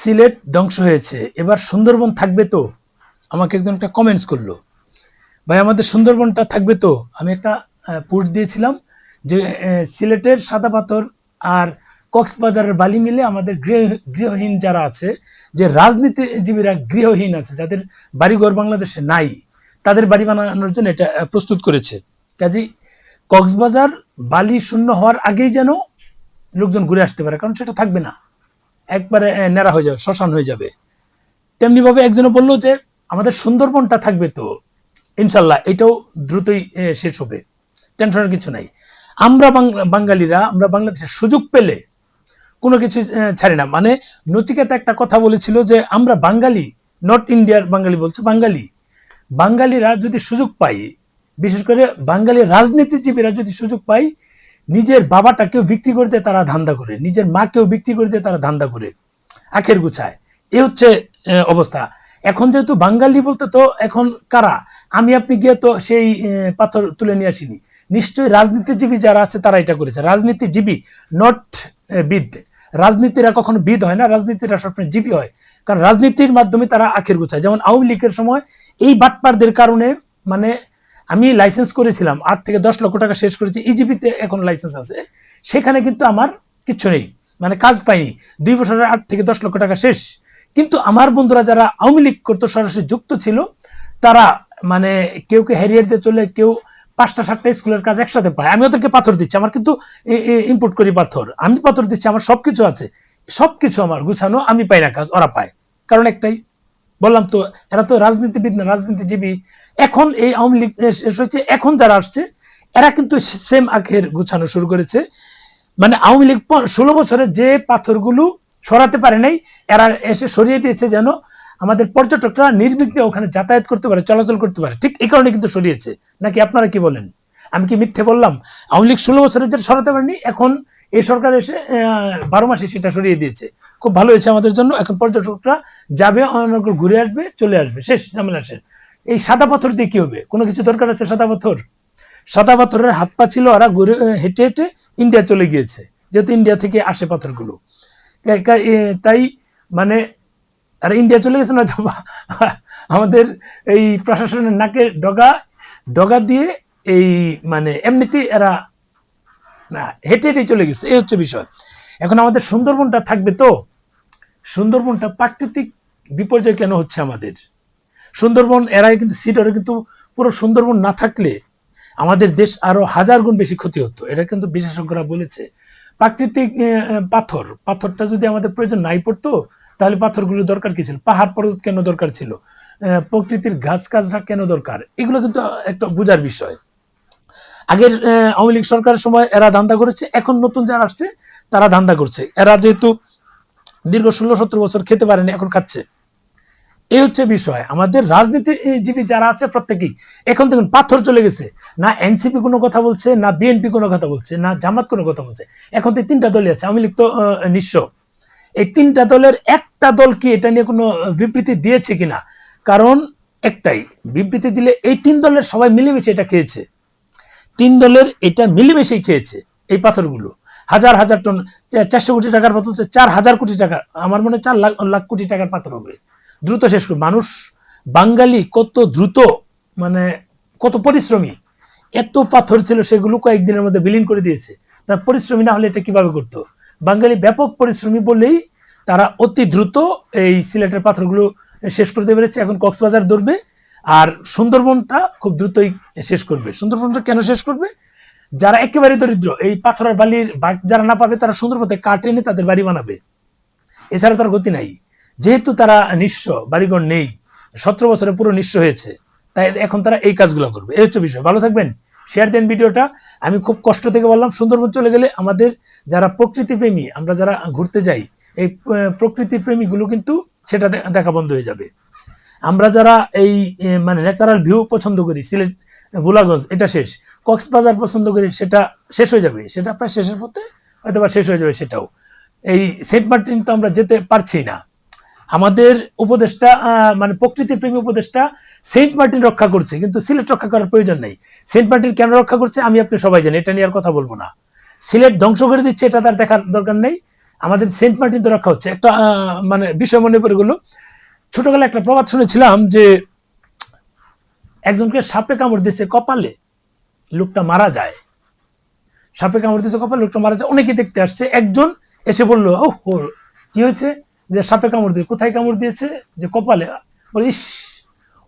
সিলেট ধ্বংস হয়েছে। এবার সুন্দরবন থাকবে তো? আমাকে একজন একটা কমেন্টস করল। ভাই, আমাদের সুন্দরবনটা থাকবে তো? আমি একটা পোস্ট দিয়েছিলাম যে সিলেটের সাদা পাথর আর কক্সবাজারের বালি মিলে আমাদের গৃহ, গৃহহীন যারা আছে, যে রাজনীতিজীবীরা গৃহহীন আছে, যাদের বাড়িঘর বাংলাদেশে নাই, তাদের বাড়ি বানানোর জন্য এটা প্রস্তুত করেছে। কাজেই কক্সবাজার বালি শূন্য হওয়ার আগেই যেন লোকজন ঘুরে আসতে পারে, কারণ সেটা থাকবে না। একবারে ন্যাড়া হয়ে যাবে, শ্মশান হয়ে যাবে। তেমনিভাবে একজনে বলল যে, আমাদের সুন্দরবনটা থাকবে তো। ইনশাল্লাহ এটাও দ্রুতই শেষ হবে। টেনশনের কিছু নাই। আমরা বাঙালিরা, আমরা বাংলাদেশের সুযোগ পেলে কোনো কিছু ছাড়ি না। মানে নচিকেতা একটা কথা বলেছিল যে, আমরা বাঙালি, নর্থ ইন্ডিয়ার বাঙালি বলছে বাঙালি। বাঙালিরা যদি সুযোগ পাই বিশেষ করে বাঙালি রাজনীতিজীবীরা যদি সুযোগ পাই নিজের বাবাটাকেও বিক্রি করে দিয়ে তারা ধান্দা করে, নিজের মাকেও বিক্রি করে দিয়ে তারা ধান্দা করে। আখের গুছায়। এ হচ্ছে অবস্থা। এখন যেহেতু বাঙালি বলতে তো এখন কারা? আমি, আপনি গিয়ে তো সেই পাথর তুলে নিয়ে আসিনি। নিশ্চয়ই রাজনীতিজীবী যারা আছে তারা এটা করেছে। রাজনীতিজীবী নট বিদ। রাজনীতিরা কখনো বিদ হয় না, রাজনীতিরা সবসময় জীবী হয়। কারণ রাজনীতির মাধ্যমে তারা আখের গুছায়। যেমন আওয়ামী লীগের সময় এই বাটপারদের কারণে মানে আমি লাইসেন্স করেছিলাম, আট থেকে দশ লক্ষ টাকা শেষ করেছি ইজিপিতে এখন লাইসেন্স আছে। সেখানে কিন্তু আমার কিচ্ছু নেই মানে কাজ পাইনি। দুই বছরের আট থেকে দশ লক্ষ টাকা শেষ। কিন্তু আমার বন্ধুরা যারা আওয়ামী লীগ করতো সরাসরি যুক্ত ছিল, তারা মানে কেউ কেউ হ্যারিয়ার দিয়ে চলে, কেউ পাঁচটা, সাতটা স্কুলের কাজ একসাথে পায়। আমি ওদেরকে পাথর দিচ্ছি, আমার কিন্তু ইম্পোর্ট করি পাথর। আমি পাথর দিচ্ছি, আমার সবকিছু আছে। সবকিছু আমার গুছানো, আমি পাই না কাজ, ওরা পায়। কারণ একটাই বললাম তো, এরা তো রাজনীতিবিদ না, রাজনীতিজীবী। এখন এই আওয়ামী লীগ শেষ হয়েছে, এখন যারা আসছে, এরা কিন্তু সেম আখের গুছানো শুরু করেছে। মানে আওয়ামী লীগ ষোলো বছরে যে পাথরগুলো সরাতে পারে নাই, এরা এসে সরিয়ে দিয়েছে যেন আমাদের পর্যটকরা নির্বিঘ্নে ওখানে যাতায়াত করতে পারে, চলাচল করতে পারে। ঠিক এই কারণে কিন্তু সরিয়েছে। নাকি আপনারা কি বলেন? আমি কি মিথ্যে বললাম? আওয়ামী লীগ ষোলো বছরে যেটা সরাতে পারেনি, এখন এই সরকার এসে বারো মাসে সেটা সরিয়ে দিয়েছে। খুব ভালো হয়েছে আমাদের জন্য। এখন পর্যটকরা যাবে অনেক ঘুরে আসবে, চলে আসবে। শেষ, ঝামেলা শেষ। এই সাদা পাথর দিয়ে কি হবে? কোনো কিছু দরকার আছে সাদা পাথর? সাদা পাথরের হাত পা ছিল, ওরা ঘুরে হেঁটে হেঁটে ইন্ডিয়া চলে গিয়েছে, যেহেতু ইন্ডিয়া থেকে আসে পাথরগুলো। তাই মানে আর ইন্ডিয়া চলে গেছে না আমাদের এই প্রশাসনের নাকে ডগা ডগা দিয়ে এই মানে এমনিতেই এরা না হেঁটে হেঁটে চলে গেছে, এই হচ্ছে বিষয়। এখন আমাদের সুন্দরবনটা থাকবে তো? সুন্দরবনটা প্রাকৃতিক বিপর্যয় কেন হচ্ছে আমাদের? সুন্দরবন এরাই কিন্তু সিডরে কিন্তু পুরো সুন্দরবন না থাকলে আমাদের দেশ আরও হাজার গুণ বেশি ক্ষতি হতো। এটা কিন্তু বিশেষজ্ঞরা বলেছে। প্রাকৃতিক পাথর, পাথরটা যদি আমাদের প্রয়োজন নাই পড়তো, তাহলে পাথরগুলো দরকার কি ছিল? পাহাড় পর্বত কেন দরকার ছিল? প্রকৃতির গাছ গাছরা কেন দরকার? এগুলো কিন্তু একটা বোঝার বিষয়। আগের আওয়ামী লীগ সরকারের সময় এরা ধান্দা করেছে, এখন নতুন যারা আসছে, তারা ধান্দা করছে। এরা যেহেতু দীর্ঘ ষোলো সতেরো বছর খেতে পারেনি, এখন খাচ্ছে। এই হচ্ছে বিষয়। আমাদের রাজনীতিজীবী যারা আছে, প্রত্যেকেই, এখন দেখুন, পাথর চলে গেছে। না এনসিপি কোনো কথা বলছে, না বিএনপি কোনো কথা বলছে, না জামাত কোনো কথা বলছে। এখন তো তিনটা দলই আছে, আওয়ামী লীগ তো নিঃস্ব। এই তিনটা দলের একটা দল কি এটা নিয়ে কোনো বিবৃতি দিয়েছে কিনা? কারণ একটাই, বিবৃতি দিলে এই তিন দলের সবাই মিলেমিশে এটা খেয়েছে। তিন দলের এটা মিলেমিশেই খেয়েছে এই পাথরগুলো। হাজার হাজার টন চারশো কোটি টাকার পাথর চার হাজার কোটি টাকা। আমার মনে চার লাখ লাখ কোটি টাকার পাথর হবে। দ্রুত শেষ করবে মানুষ, বাঙালি কত দ্রুত মানে কত পরিশ্রমী। এত পাথর ছিল, সেগুলো কয়েকদিনের মধ্যে বিলীন করে দিয়েছে। তার পরিশ্রমী না হলে এটা কীভাবে করতো? বাঙালি ব্যাপক পরিশ্রমী বলেই তারা অতি দ্রুত এই সিলেটের পাথরগুলো শেষ করতে পেরেছে। এখন কক্সবাজার ধরবে আর সুন্দরবনটা খুব দ্রুতই শেষ করবে। সুন্দরবনটা কেন শেষ করবে? যারা একেবারে দরিদ্র, এই পাথরের বালির ভাগ যারা না পাবে, তারা সুন্দরবনতে কাঠ এনে তাদের বাড়ি বানাবে। এছাড়া তার গতি নাই। যেহেতু তারা নিঃস্ব, বাড়িঘর নেই, সতেরো বছরে পুরো নিঃস্ব হয়েছে, তাই এখন তারা এই কাজগুলো করবে। এই হচ্ছে বিষয়। ভালো থাকবেন শেয়ার দেন ভিডিওটা। আমি খুব কষ্ট থেকে বললাম, সুন্দরবন চলে গেলে আমাদের যারা প্রকৃতি প্রেমী আমরা যারা ঘুরতে যাই, এই প্রকৃতি প্রেমীগুলো কিন্তু সেটা দেখা বন্ধ হয়ে যাবে। আমরা যারা এই মানে ন্যাচারাল ভিউ পছন্দ করি সিলেট ভোলাগঞ্জ এটা শেষ। কক্সবাজার পছন্দ করি সেটা শেষ হয়ে যাবে। সেটা প্রায় শেষের পথে হয়তো বা শেষ হয়ে যাবে সেটাও। এই সেন্ট মার্টিন তো আমরা যেতে পারছি না। আমাদের উপদেশটা আহ, মানে প্রকৃতি প্রেমী উপদেশটা সেন্ট মার্টিন রক্ষা করছে কিন্তু সিলেট রক্ষা করার প্রয়োজন নেই। সেন্ট মার্টিন কেন রক্ষা করছে আমি আপনি সবাই জানি এটা নিয়ে আর কথা বলব না। সিলেট ধ্বংস করে দিচ্ছে এটা তার দেখার দরকার নেই। আমাদের সেন্ট মার্টিন তো রক্ষা হচ্ছে। একটা মানে বিষয় মনে পড়ে গেলো ছোটবেলায় একটা প্রবাদ শুনেছিলাম যে একজনকে সাপে কামড় দিয়েছে কপালে, লোকটা মারা যায়। সাপে কামড় দিয়েছে কপালে, লোকটা মারা যায়। অনেকে দেখতে আসছে। একজন এসে বলল ও কি হয়েছে যে সাপে কামড় দিয়ে, কোথায় কামড় দিয়েছে যে কপালে? বলে, ইস,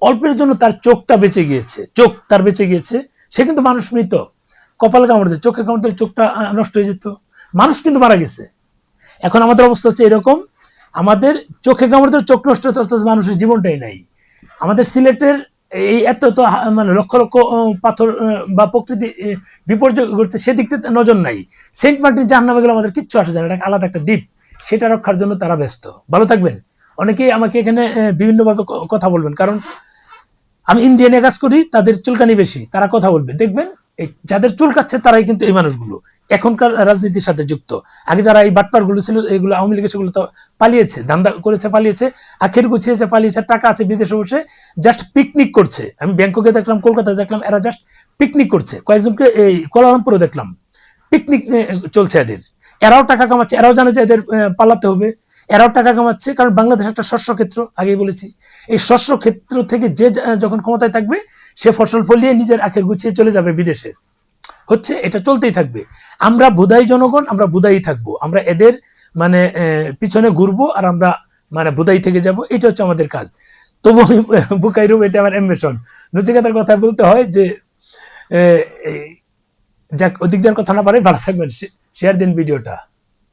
অল্পের জন্য তার চোখটা বেঁচে গিয়েছে, চোখ তার বেঁচে গিয়েছে। সে কিন্তু মানুষ মৃত। কপালে কামড় দিয়ে, চোখে কামড় দিলে চোখটা নষ্ট হয়ে যেত। মানুষ কিন্তু মারা গেছে। এখন আমাদের অবস্থা হচ্ছে এরকম আমাদের চোখে কামড় চোখ নষ্ট মানুষের জীবনটাই নাই। আমাদের সিলেটের এই এত হা- মানে লক্ষ লক্ষ পাথর বা প্রকৃতি বিপর্যয় সেদিক থেকে নজর নাই। সেন্ট মার্টিন জাহান্নামে গেলে আমাদের কিচ্ছু আসে যায় না, এটা আলাদা একটা দ্বীপ। সেটা রক্ষার জন্য তারা ব্যস্ত। ভালো থাকবেন। অনেকেই আমাকে এখানে বিভিন্নভাবে কথা বলবেন, কারণ আমি ইন্ডিয়ানে কাজ করি, তাদের চুলকানি বেশি, তারা কথা বলবে দেখবেন, এই যাদের চুলকাচ্ছে তারাই কিন্তু এই মানুষগুলো। এখনকার রাজনীতির সাথে যুক্ত। আগে যারা এই বাটপারগুলো ছিল, এগুলো আওয়ামী লীগের সেগুলো তো পালিয়েছে, ধান্দা করেছে, পালিয়েছে, আখের গুছিয়েছে, পালিয়েছে, টাকা আছে বিদেশে বসে জাস্ট পিকনিক করছে। আমি ব্যাংককে দেখলাম, কলকাতায় দেখলাম, এরা জাস্ট পিকনিক করছে। কয়েকজনকে এই কোলালামপুরে দেখলাম। পিকনিক চলছে এদের। এরাও টাকা কামাচ্ছে, এরাও জানে যে এদের পালাতে হবে। এরাও টাকা কামাচ্ছে, কারণ বাংলাদেশ একটা শস্য ক্ষেত্র, আগেই বলেছি। এই শস্য ক্ষেত্র থেকে যে যখন ক্ষমতায় থাকবে, সে ফসল ফলিয়ে নিজের আখের গুছিয়ে চলে যাবে বিদেশে। হচ্ছে, এটা চলতেই থাকবে। আমরা বুধাই জনগণ, আমরা বুধাই থাকব। আমরা এদের মানে পিছনে ঘুরবো আর আমরা মানে বুধাই থেকে যাব। এটা হচ্ছে আমাদের কাজ। তবু বুকাই রুম, এটা আমার অ্যাম্বিশন নচিকাতার কথা বলতে হয় যে যাক, ওদিক দেওয়ার কথা না পারে ভালো থাকবেন। শেয়ার দিন ভিডিওটা।